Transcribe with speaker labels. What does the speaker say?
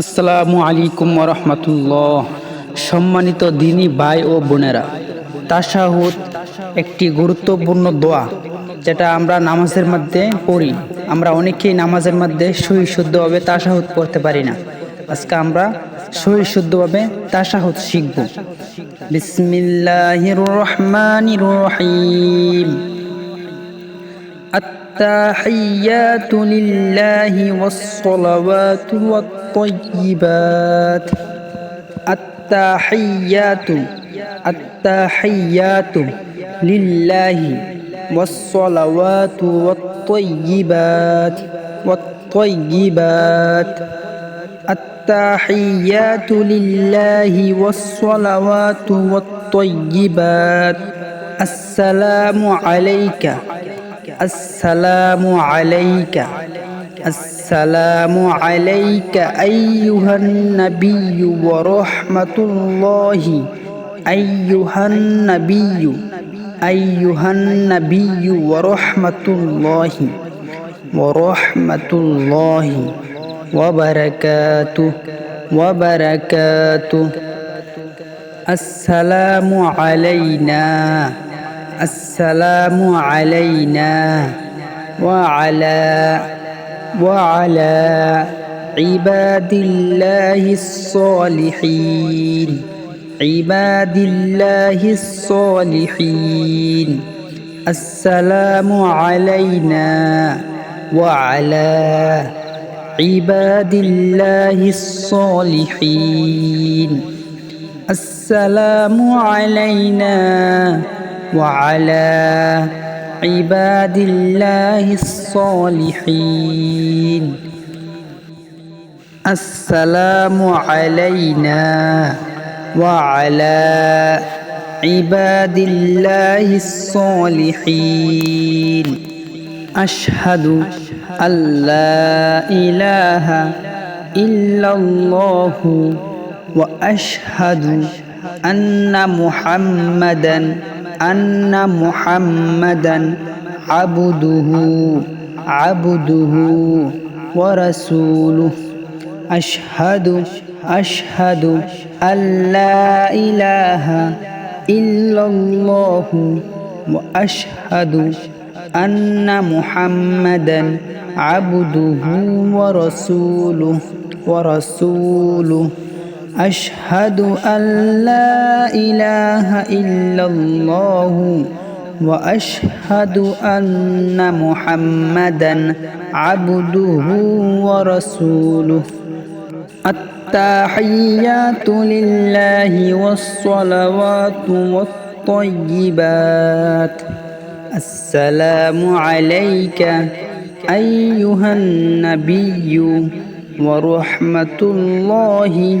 Speaker 1: আসসালামু আলাইকুম রহমতুল্লাহ সম্মানিত দিনী ভাই ও বোনেরা, তাশাহুদ একটি গুরুত্বপূর্ণ দোয়া যেটা আমরা নামাজের মধ্যে পড়ি। আমরা অনেকেই নামাজের মধ্যে সহি শুদ্ধভাবে তাশাহুদ পড়তে পারি না। আজকে আমরা সহি শুদ্ধভাবে তাশাহুদ শিখব। বিসমিল্লাহির রহমানির রহিম। التحيات لله والصلوات والطيبات. التحيات التحيات لله والصلوات والطيبات والطيبات. التحيات لله والصلوات والطيبات. السلام عليك. السلام عليك. السلام عليك أيها النبي ورحمة الله. أيها النبي أيها النبي ورحمة الله. ورحمة الله. وبركاته وبركاته. السلام علينا. السلام علينا وعلى وعلى عباد الله الصالحين. عباد الله الصالحين. السلام علينا وعلى عباد الله الصالحين. السلام علينا وعلى عباد الله الصالحين. السلام علينا وعلى عباد الله الصالحين. أشهد أن لا إله إلا الله وأشهد أن محمدًا أن محمدا عبده عبده ورسوله أشهد أشهد أن لا إله إلا الله وأشهد أن محمدا عبده ورسوله ورسوله أشهد أن لا إله إلا الله وأشهد أن محمدا عبده ورسوله. التحيات لله والصلوات والطيبات. السلام عليك أيها النبي ورحمة الله